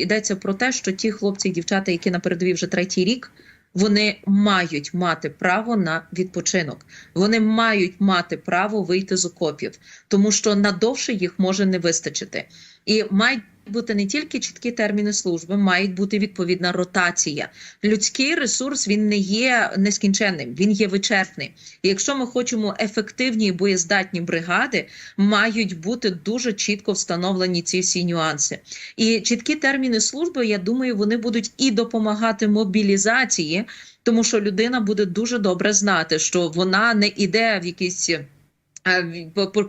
йдеться про те, що ті хлопці і дівчата, які на передовій вже третій рік. Вони мають мати право на відпочинок. Вони мають мати право вийти з окопів, тому що надовше їх може не вистачити. І мають бути не тільки чіткі терміни служби, мають бути відповідна ротація. Людський ресурс він не є нескінченним, він є вичерпний. І якщо ми хочемо ефективні і боєздатні бригади, мають бути дуже чітко встановлені ці всі нюанси. І чіткі терміни служби, я думаю, вони будуть і допомагати мобілізації, тому що людина буде дуже добре знати, що вона не іде в якісь.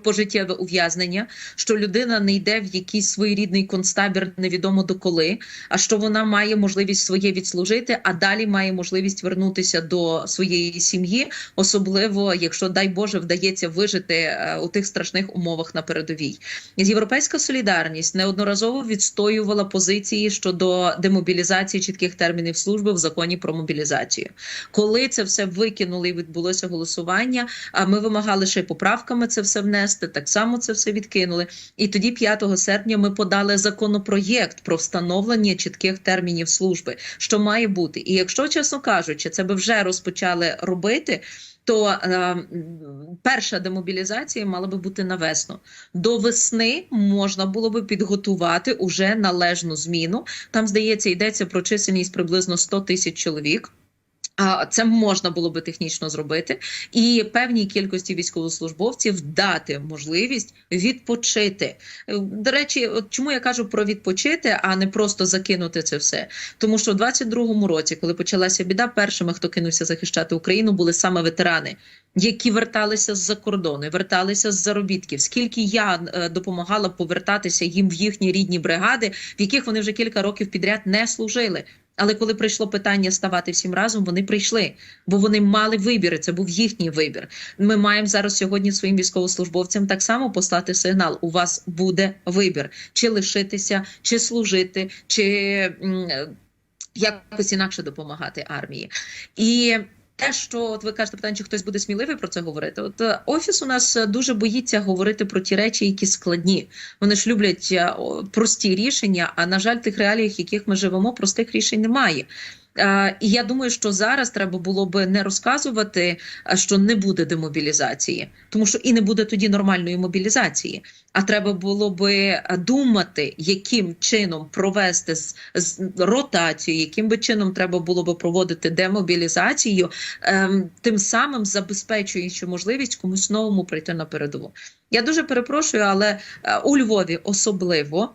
Пожиттєве ув'язнення, що людина не йде в якийсь своєрідний концтабір невідомо до коли, а що вона має можливість своє відслужити, а далі має можливість вернутися до своєї сім'ї, особливо якщо дай Боже вдається вижити е, у тих страшних умовах на передовій. Європейська солідарність неодноразово відстоювала позиції щодо демобілізації чітких термінів служби в законі про мобілізацію. Коли це все викинули і відбулося голосування, а ми вимагали ще й поправками це все внести. Так само це все відкинули. І тоді, 5 серпня, ми подали законопроєкт про встановлення чітких термінів служби, що має бути. І якщо чесно кажучи, це би вже розпочали робити. То е, перша демобілізація мала би бути на весну. До весни можна було би підготувати уже належну зміну. Там, здається, йдеться про чисельність приблизно 100 тисяч чоловік. А це можна було би технічно зробити, і певній кількості військовослужбовців дати можливість відпочити. До речі, от чому я кажу про відпочити, а не просто закинути це все. Тому що в 22-му році, коли почалася біда, першими, хто кинувся захищати Україну, були саме ветерани, які верталися з-за кордону, верталися з заробітків. Скільки я е, допомагала повертатися їм в їхні рідні бригади, в яких вони вже кілька років підряд не служили. Але коли прийшло питання ставати всім разом, вони прийшли, бо вони мали вибір. Це був їхній вибір. Ми маємо зараз сьогодні своїм військовослужбовцям так само послати сигнал. У вас буде вибір: чи лишитися, чи служити, чи якось інакше допомагати армії. І те, що от ви кажете, питання, чи хтось буде сміливий про це говорити. От е, офіс у нас е, дуже боїться говорити про ті речі, які складні. Вони ж люблять е, прості рішення. А на жаль, тих реаліях, яких ми живемо, простих рішень немає. І я думаю, що зараз треба було би не розказувати, що не буде демобілізації, тому що і не буде тоді нормальної мобілізації. А треба було би думати, яким чином провести ротацію, яким би чином треба було би проводити демобілізацію, ем, тим самим забезпечуючи можливість комусь новому прийти на передову. Я дуже перепрошую, але е, у Львові особливо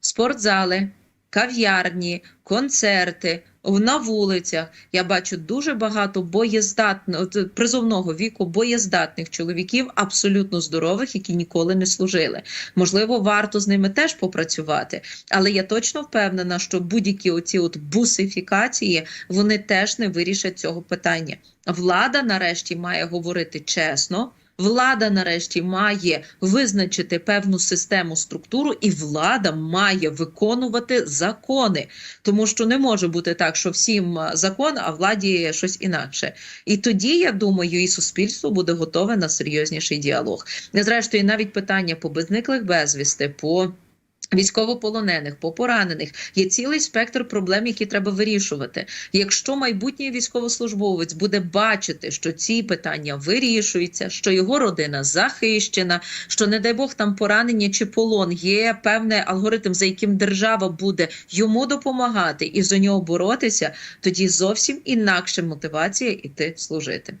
спортзали, кав'ярні, концерти. На вулицях я бачу дуже багато боєздатних призовного віку, боєздатних чоловіків, абсолютно здорових, які ніколи не служили. Можливо, варто з ними теж попрацювати, але я точно впевнена, що будь-які оці от бусифікації вони теж не вирішать цього питання. Влада нарешті має говорити чесно. Влада нарешті має визначити певну систему структуру, і влада має виконувати закони, тому що не може бути так, що всім е, закон, а владі щось інакше. І тоді я думаю, і суспільство буде готове на серйозніший діалог. Не зрештою, навіть питання по безниклих безвісти, по Військовополонених, по поранених є цілий спектр проблем, які треба вирішувати. Якщо майбутній військовослужбовець буде бачити, що ці питання вирішуються, що його родина захищена, що не дай Бог там поранення чи полон, є певний алгоритм, за яким держава буде йому допомагати і за нього боротися, тоді зовсім інакша мотивація іти служити.